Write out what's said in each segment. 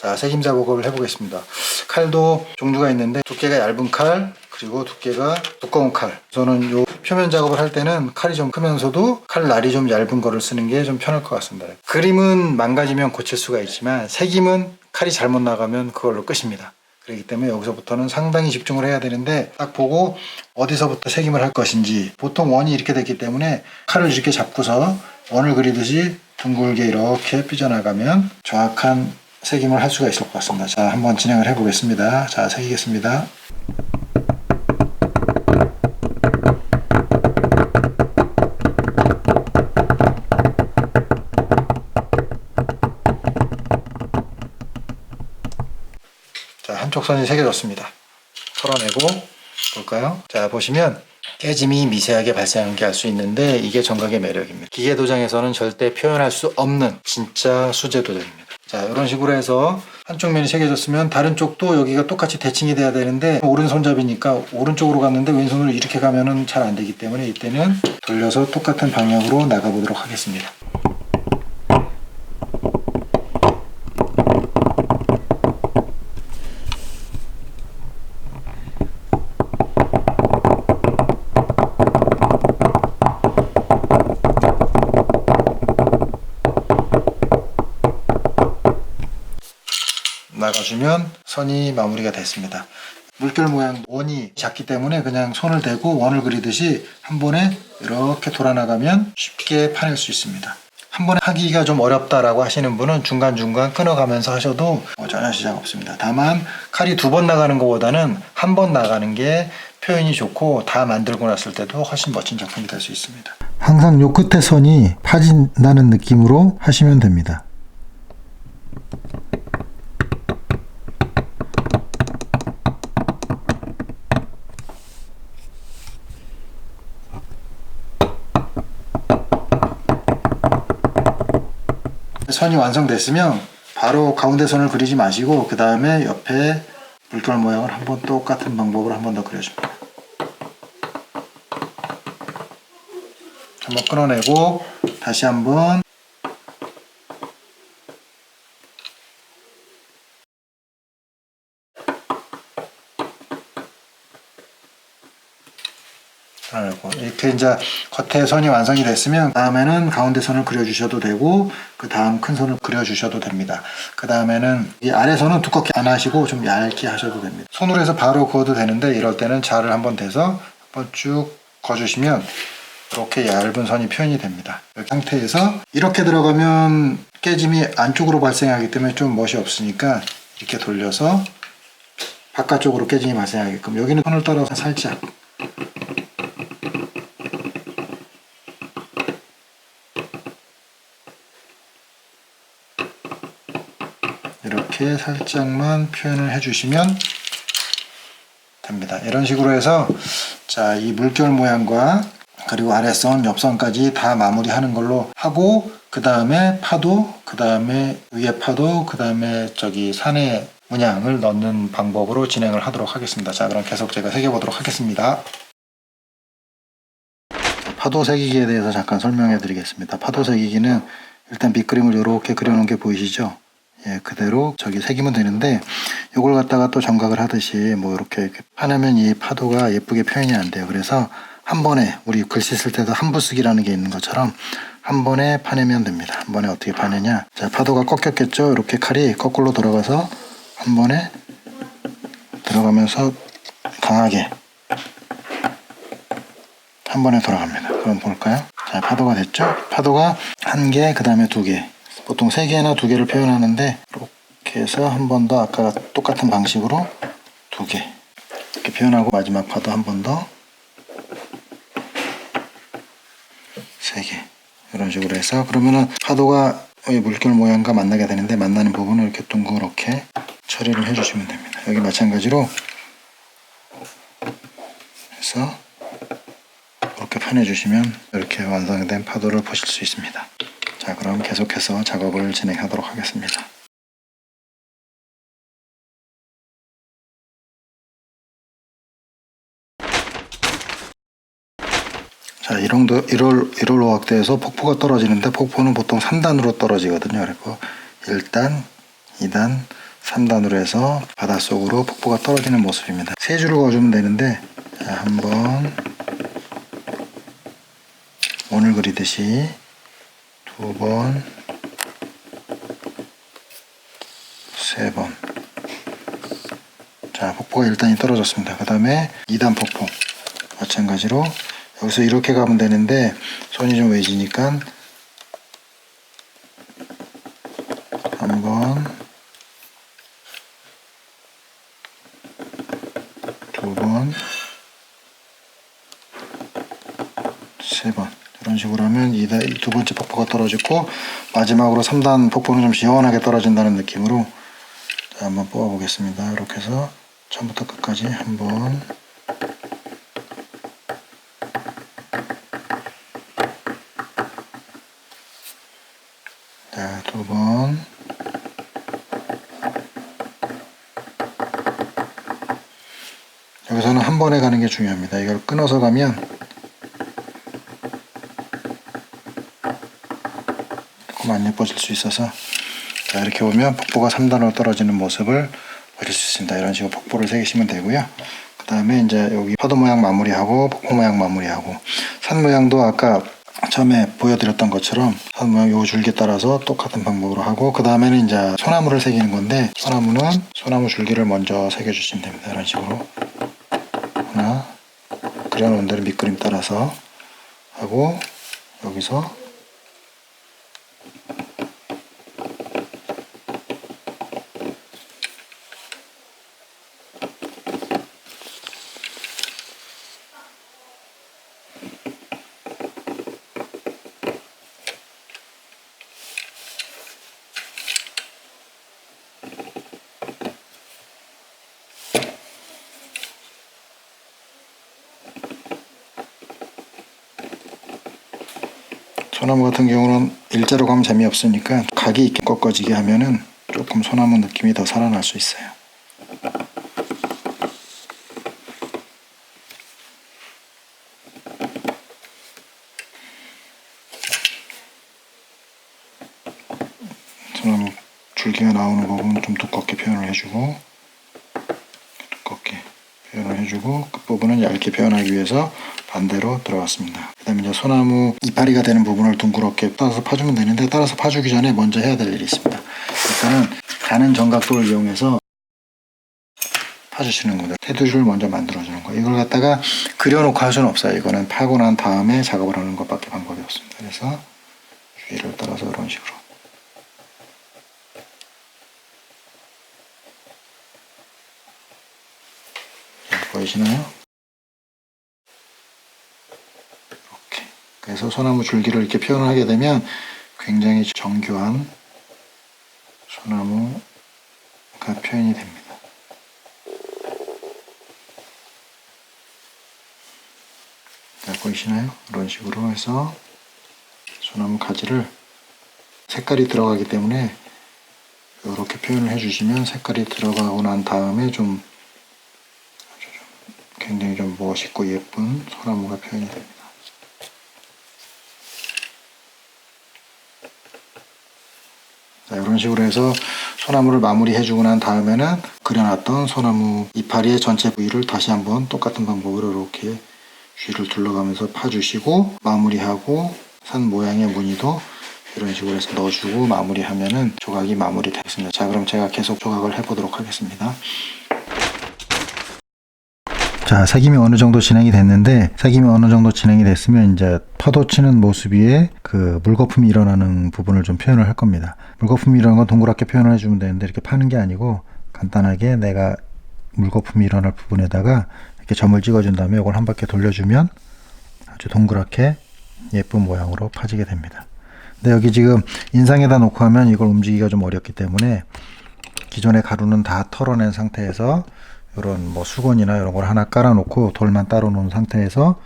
자, 색임 작업을 해보겠습니다. 칼도 종류가 있는데 두께가 얇은 칼, 그리고 두께가 두꺼운 칼. 저는 요 표면 작업을 할 때는 칼이 좀 크면서도 칼 날이 좀 얇은 거를 쓰는 게 좀 편할 것 같습니다. 그림은 망가지면 고칠 수가 있지만 색임은 칼이 잘못 나가면 그걸로 끝입니다. 그렇기 때문에 여기서부터는 상당히 집중을 해야 되는데 딱 보고 어디서부터 색임을 할 것인지 보통 원이 이렇게 됐기 때문에 칼을 이렇게 잡고서 원을 그리듯이 둥글게 이렇게 삐져나가면 정확한 색임을 할 수가 있을 것 같습니다. 자, 한번 진행을 해 보겠습니다. 자, 색이겠습니다. 자, 한쪽 선이 새겨졌습니다. 털어내고 볼까요? 자, 보시면 깨짐이 미세하게 발생한 게 알 수 있는데 이게 정각의 매력입니다. 기계 도장에서는 절대 표현할 수 없는 진짜 수제 도장입니다. 자, 이런 식으로 해서 한쪽 면이 새겨졌으면 다른 쪽도 여기가 똑같이 대칭이 돼야 되는데 오른손잡이니까 오른쪽으로 갔는데 왼손으로 이렇게 가면은 잘 안 되기 때문에 이때는 돌려서 똑같은 방향으로 나가보도록 하겠습니다. 나가주면 선이 마무리가 됐습니다. 물결 모양 원이 작기 때문에 그냥 손을 대고 원을 그리듯이 한 번에 이렇게 돌아나가면 쉽게 파낼 수 있습니다. 한 번에 하기가 좀 어렵다라고 하시는 분은 중간중간 끊어가면서 하셔도 뭐 전혀 지장 없습니다. 다만 칼이 두 번 나가는 것보다는 한 번 나가는 게 표현이 좋고 다 만들고 났을 때도 훨씬 멋진 작품이 될 수 있습니다. 항상 요 끝에 선이 파진다는 느낌으로 하시면 됩니다. 선이 완성됐으면 바로 가운데 선을 그리지 마시고 그 다음에 옆에 물결 모양을 한번 똑같은 방법으로 한 번 더 그려줍니다. 한번 끊어내고 다시 한번 끊어내고 이렇게 이제 겉에 선이 완성이 됐으면 다음에는 가운데 선을 그려주셔도 되고 그 다음 큰 선을 그려주셔도 됩니다. 그 다음에는 이 아래 선은 두껍게 안 하시고 좀 얇게 하셔도 됩니다. 손으로 해서 바로 그어도 되는데 이럴 때는 자를 한번 대서 한번 쭉 거주시면 이렇게 얇은 선이 표현이 됩니다. 이 상태에서 이렇게 들어가면 깨짐이 안쪽으로 발생하기 때문에 좀 멋이 없으니까 이렇게 돌려서 바깥쪽으로 깨짐이 발생하게끔 여기는 손을 따라서 살짝 이렇게 살짝만 표현을 해주시면 됩니다. 이런 식으로 해서 자, 이 물결 모양과 그리고 아래선, 옆선까지 다 마무리하는 걸로 하고 그 다음에 파도, 그 다음에 위에 파도, 그 다음에 저기 산의 문양을 넣는 방법으로 진행을 하도록 하겠습니다. 자, 그럼 계속 제가 새겨보도록 하겠습니다. 파도 새기기에 대해서 잠깐 설명해 드리겠습니다. 파도 새기기는 일단 밑그림을 이렇게 그려놓은 게 보이시죠? 예, 그대로 저기 새기면 되는데 이걸 갖다가 또 정각을 하듯이 뭐 이렇게, 이렇게 파내면 이 파도가 예쁘게 표현이 안 돼요. 그래서 한 번에 우리 글씨 쓸 때도 한부 쓰기라는 게 있는 것처럼 한 번에 파내면 됩니다. 한 번에 어떻게 파내냐? 자, 파도가 꺾였겠죠? 이렇게 칼이 거꾸로 들어가서 한 번에 들어가면서 강하게 한 번에 돌아갑니다. 그럼 볼까요? 자, 파도가 됐죠? 파도가 한 개, 그 다음에 두 개. 보통 세 개나 두 개를 표현하는데 이렇게 해서 한 번 더 아까 똑같은 방식으로 두 개. 이렇게 표현하고 마지막 파도 한 번 더. 세 개. 이런 식으로 해서 그러면은 파도가 이 물결 모양과 만나게 되는데 만나는 부분을 이렇게 둥그렇게 처리를 해주시면 됩니다. 여기 마찬가지로 해서 이렇게 파내주시면 이렇게 완성된 파도를 보실 수 있습니다. 자, 그럼 계속해서 작업을 진행하도록 하겠습니다. 자, 이런도 1월 1월 호학대에서 폭포가 떨어지는데 폭포는 보통 3단으로 떨어지거든요. 그리고 1단, 2단, 3단으로 해서 바닷속으로 폭포가 떨어지는 모습입니다. 세 줄을 그어주면 되는데 자, 한번 원을 그리듯이 두 번, 세 번. 자, 폭포가 1단이 떨어졌습니다. 그 다음에 2단 폭포. 마찬가지로 여기서 이렇게 가면 되는데 손이 좀 외지니까 한 번, 두 번, 세 번. 이런 식으로 하면 이 두 번째 폭포가 떨어지고 마지막으로 3단 폭포는 좀 시원하게 떨어진다는 느낌으로 자, 한번 뽑아 보겠습니다. 이렇게 해서 처음부터 끝까지 한번 자, 두 번. 여기서는 한 번에 가는 게 중요합니다. 이걸 끊어서 가면 안 예뻐질 수 있어서 자, 이렇게 보면 폭포가 3단으로 떨어지는 모습을 보실 수 있습니다. 이런 식으로 폭포를 새기시면 되고요. 그 다음에 이제 여기 파도 모양 마무리하고 폭포 모양 마무리하고 산 모양도 아까 처음에 보여드렸던 것처럼 산 모양 요 줄기 따라서 똑같은 방법으로 하고 그 다음에는 이제 소나무를 새기는 건데 소나무는 소나무 줄기를 먼저 새겨주시면 됩니다. 이런 식으로 하나 그려놓은 대로 밑그림 따라서 하고 여기서 소나무 같은 경우는 일자로 가면 재미없으니까 각이 있게 꺾어지게 하면은 조금 소나무 느낌이 더 살아날 수 있어요. 소나무 줄기가 나오는 부분 좀 두껍게 표현을 해주고 두껍게 표현을 해주고 끝부분은 얇게 표현하기 위해서 반대로 들어갔습니다. 그 다음에 이제 소나무 이파리가 되는 부분을 둥그렇게 따라서 파주면 되는데 따라서 파주기 전에 먼저 해야 될 일이 있습니다. 일단은 가는 정각도를 이용해서 파주시는 겁니다. 테두리를 먼저 만들어주는 거. 이걸 갖다가 그려놓고 할 수는 없어요. 이거는 파고 난 다음에 작업을 하는 것밖에 방법이 없습니다. 그래서 주위를 따라서 이런 식으로. 자, 보이시나요? 이렇게. 그래서 소나무 줄기를 이렇게 표현하게 되면 굉장히 정교한 소나무가 표현이 됩니다. 자, 보이시나요? 이런 식으로 해서 소나무 가지를 색깔이 들어가기 때문에 이렇게 표현을 해주시면 색깔이 들어가고 난 다음에 좀 굉장히 좀 멋있고 예쁜 소나무가 표현이 됩니다. 자, 이런 식으로 해서 소나무를 마무리해 주고 난 다음에는 그려놨던 소나무 이파리의 전체 부위를 다시 한번 똑같은 방법으로 이렇게 쥐를 둘러가면서 파주시고 마무리하고 산 모양의 무늬도 이런 식으로 해서 넣어주고 마무리하면은 조각이 마무리되겠습니다. 자 그럼 제가 계속 조각을 해보도록 하겠습니다. 자, 색임이 어느 정도 진행이 됐는데, 색임이 어느 정도 진행이 됐으면, 이제 파도 치는 모습 위에 그 물거품이 일어나는 부분을 좀 표현을 할 겁니다. 물거품이 일어나는 건 동그랗게 표현을 해주면 되는데, 이렇게 파는 게 아니고, 간단하게 내가 물거품이 일어날 부분에다가 이렇게 점을 찍어준 다음에 이걸 한 바퀴 돌려주면 아주 동그랗게 예쁜 모양으로 파지게 됩니다. 근데 여기 지금 인상에다 놓고 하면 이걸 움직이기가 좀 어렵기 때문에 기존의 가루는 다 털어낸 상태에서 이런 뭐 수건이나 이런 걸 하나 깔아놓고 돌만 따로 놓은 상태에서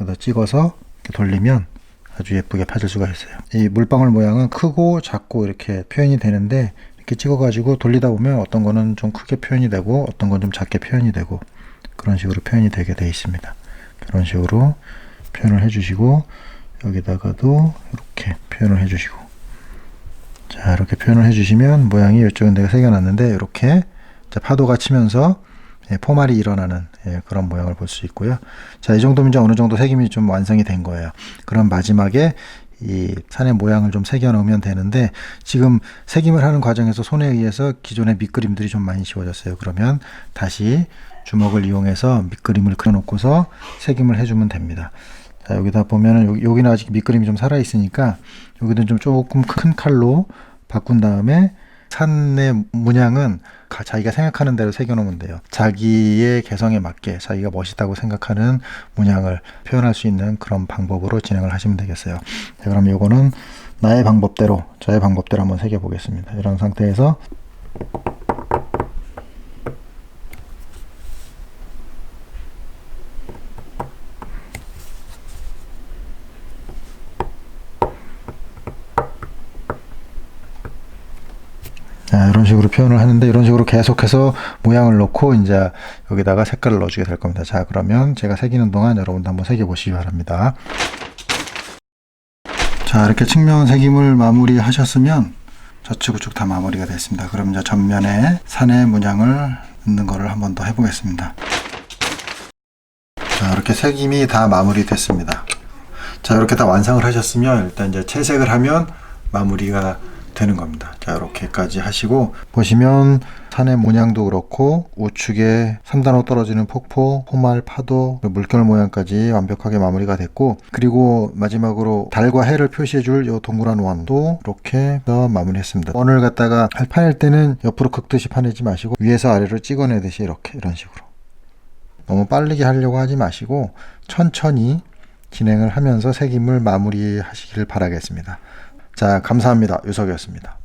여기다 찍어서 돌리면 아주 예쁘게 파질 수가 있어요. 이 물방울 모양은 크고 작고 이렇게 표현이 되는데 이렇게 찍어가지고 돌리다 보면 어떤 거는 좀 크게 표현이 되고 어떤 건 좀 작게 표현이 되고 그런 식으로 표현이 되게 되어 있습니다. 그런 식으로 표현을 해주시고 여기다가도 이렇게 표현을 해주시고 자 이렇게 표현을 해주시면 모양이 이쪽은 내가 새겨놨는데 이렇게 자, 파도가 치면서 예, 포말이 일어나는 예, 그런 모양을 볼 수 있고요. 자, 이 정도면 이제 어느 정도 색임이 좀 완성이 된 거예요. 그럼 마지막에 이 산의 모양을 좀 새겨 넣으면 되는데 지금 색임을 하는 과정에서 손에 의해서 기존의 밑그림들이 좀 많이 지워졌어요. 그러면 다시 주먹을 이용해서 밑그림을 그려놓고서 색임을 해주면 됩니다. 자, 여기다 보면은 여기, 여기 는 아직 밑그림이 좀 살아 있으니까 여기는 좀 조금 큰 칼로 바꾼 다음에 산의 문양은 가- 자기가 생각하는 대로 새겨놓으면 돼요. 자기의 개성에 맞게 자기가 멋있다고 생각하는 문양을 표현할 수 있는 그런 방법으로 진행을 하시면 되겠어요. 자, 그럼 요거는 나의 방법대로, 저의 방법대로 한번 새겨보겠습니다. 이런 상태에서 이런 식으로 표현을 하는데 이런 식으로 계속해서 모양을 넣고 이제 여기다가 색깔을 넣어주게 될 겁니다. 자, 그러면 제가 새기는 동안 여러분도 한번 새겨 보시기 바랍니다. 자, 이렇게 측면 색임을 마무리 하셨으면 좌측 우측 다 마무리가 됐습니다. 그럼 이제 전면에 산의 문양을 넣는 거를 한번 더 해보겠습니다. 자, 이렇게 색임이 다 마무리 됐습니다. 자, 이렇게 다 완성을 하셨으면 일단 이제 채색을 하면 마무리가 되는 겁니다. 자, 이렇게까지 하시고 보시면 산의 모양도 그렇고 우측에 3단으로 떨어지는 폭포, 포말, 파도, 물결 모양까지 완벽하게 마무리가 됐고 그리고 마지막으로 달과 해를 표시해 줄 이 동그란 원도 이렇게 마무리했습니다. 원을 갖다가 파낼 때는 옆으로 긁듯이 파내지 마시고 위에서 아래로 찍어내듯이 이렇게 이런 식으로 너무 빠르게 하려고 하지 마시고 천천히 진행을 하면서 색임을 마무리하시기를 바라겠습니다. 자, 감사합니다. 유석이었습니다.